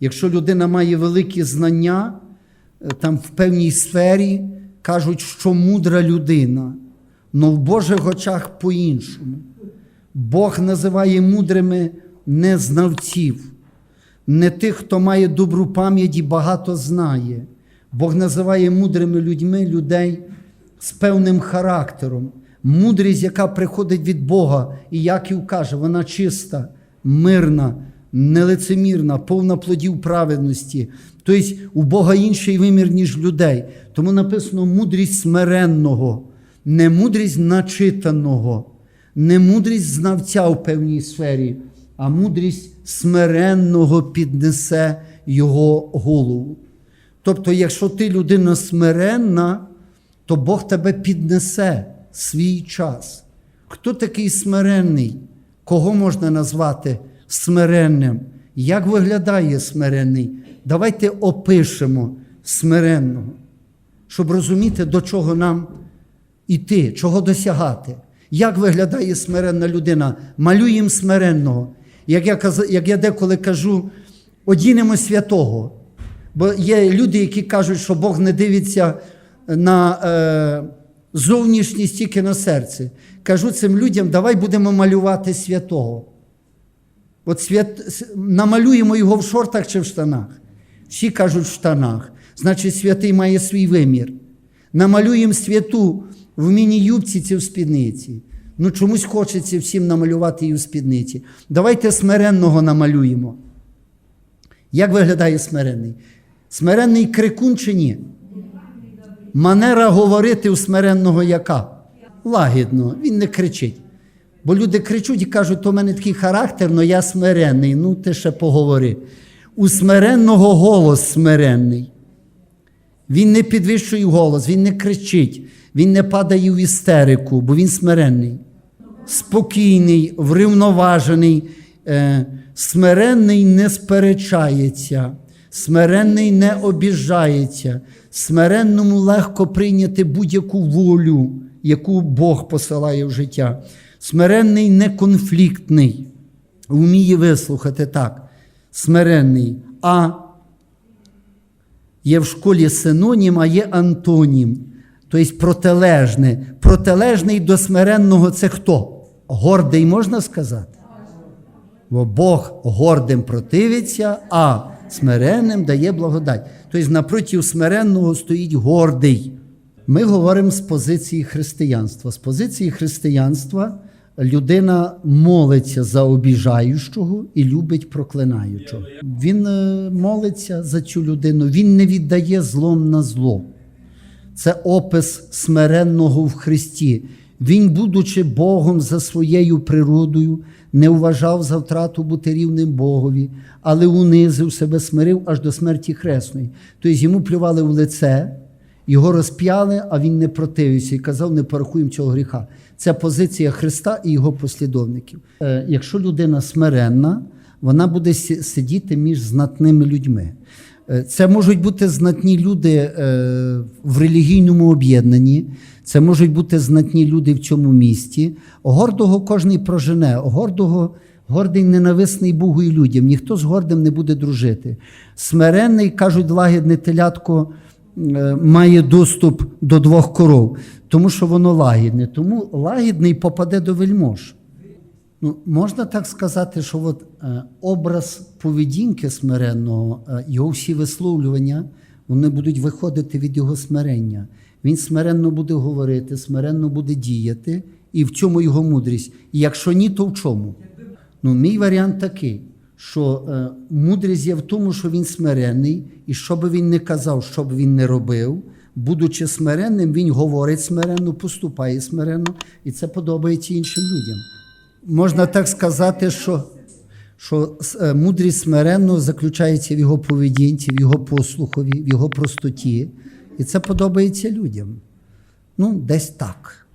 Якщо людина має великі знання, е, там в певній сфері кажуть, що мудра людина, але в Божих очах по-іншому. Бог називає мудрими не знавців, не тих, хто має добру пам'ять і багато знає. Бог називає мудрими людьми людей з певним характером. Мудрість, яка приходить від Бога, і Яків каже, вона чиста, мирна, нелицемірна, повна плодів праведності. Тобто у Бога інший вимір, ніж людей. Тому написано мудрість смиренного, не мудрість начитаного, не мудрість знавця в певній сфері, а мудрість смиренного піднесе його голову. Тобто, якщо ти людина смиренна, то Бог тебе піднесе свій час. Хто такий смиренний? Кого можна назвати смиренним? Як виглядає смиренний? Давайте опишемо смиренного, щоб розуміти, до чого нам іти, чого досягати. Як виглядає смиренна людина? Малюємо смиренного. Як я, як я деколи кажу, одінемо святого. Бо є люди, які кажуть, що Бог не дивиться на е, зовнішність тільки на серце. Кажу цим людям, давай будемо малювати святого. От свят... намалюємо його в шортах чи в штанах. Всі кажуть в штанах. Значить, святий має свій вимір. Намалюємо святу в міні-юбці чи в спідниці. Ну, чомусь хочеться всім намалювати її в спідниці. Давайте смиренного намалюємо. Як виглядає смиренний? Смиренний крикун чи ні? Манера говорити у смиренного яка? Лагідно, він не кричить. Бо люди кричуть і кажуть, то в мене такий характер, але я смиренний. Ну, ти ще поговори. У смиренного голос смиренний. Він не підвищує голос, він не кричить, він не падає в істерику, бо він смиренний. Спокійний, врівноважений, е, смиренний не сперечається, смиренний не обіжається, смиренному легко прийняти будь-яку волю, яку Бог посилає в життя. Смиренний не конфліктний, вміє вислухати так. Смиренний. А Є в школі синонім, а є антонім, тобто протилежне. Протилежний до смиренного це хто? Гордий можна сказати? Бо Бог гордим противиться, а смиренним дає благодать. Тобто напроти смиренного стоїть гордий. Ми говоримо з позиції християнства. З позиції християнства людина молиться за обіжаючого і любить проклинаючого. Він е, молиться за цю людину, він не віддає злом на зло. Це опис смиренного в Христі. Він, будучи Богом за своєю природою, не вважав за втрату бути рівним Богові, але унизив себе, смирив аж до смерті хресної. Тобто йому плювали в лице, його розп'яли, а він не противився і казав, не порахуємо цього гріха. Це позиція Христа і його послідовників. Е, Якщо людина смиренна, вона буде сидіти між знатними людьми. Е, Це можуть бути знатні люди е, в релігійному об'єднанні, це можуть бути знатні люди в цьому місті. Гордого кожний прожене, гордого, гордий ненависний Богу і людям. Ніхто з гордим не буде дружити. Смиренний, кажуть, лагідне телятко має доступ до двох коров, тому що воно лагідне. Тому лагідний попаде до вельмож. Ну, можна так сказати, що от, е, образ поведінки смиренного, е, його всі висловлювання, вони будуть виходити від його смирення. Він смиренно буде говорити, смиренно буде діяти, і в чому його мудрість. І якщо ні, то в чому? Ну, мій варіант такий, що е, мудрість є в тому, що він смиренний, і що би він не казав, що б він не робив, будучи смиренним, він говорить смиренно, поступає смиренно, і це подобається іншим людям. Можна так сказати, що, що е, мудрість смиренно заключається в його поведінці, в його послухові, в його простоті. І це подобається людям. Ну, десь так.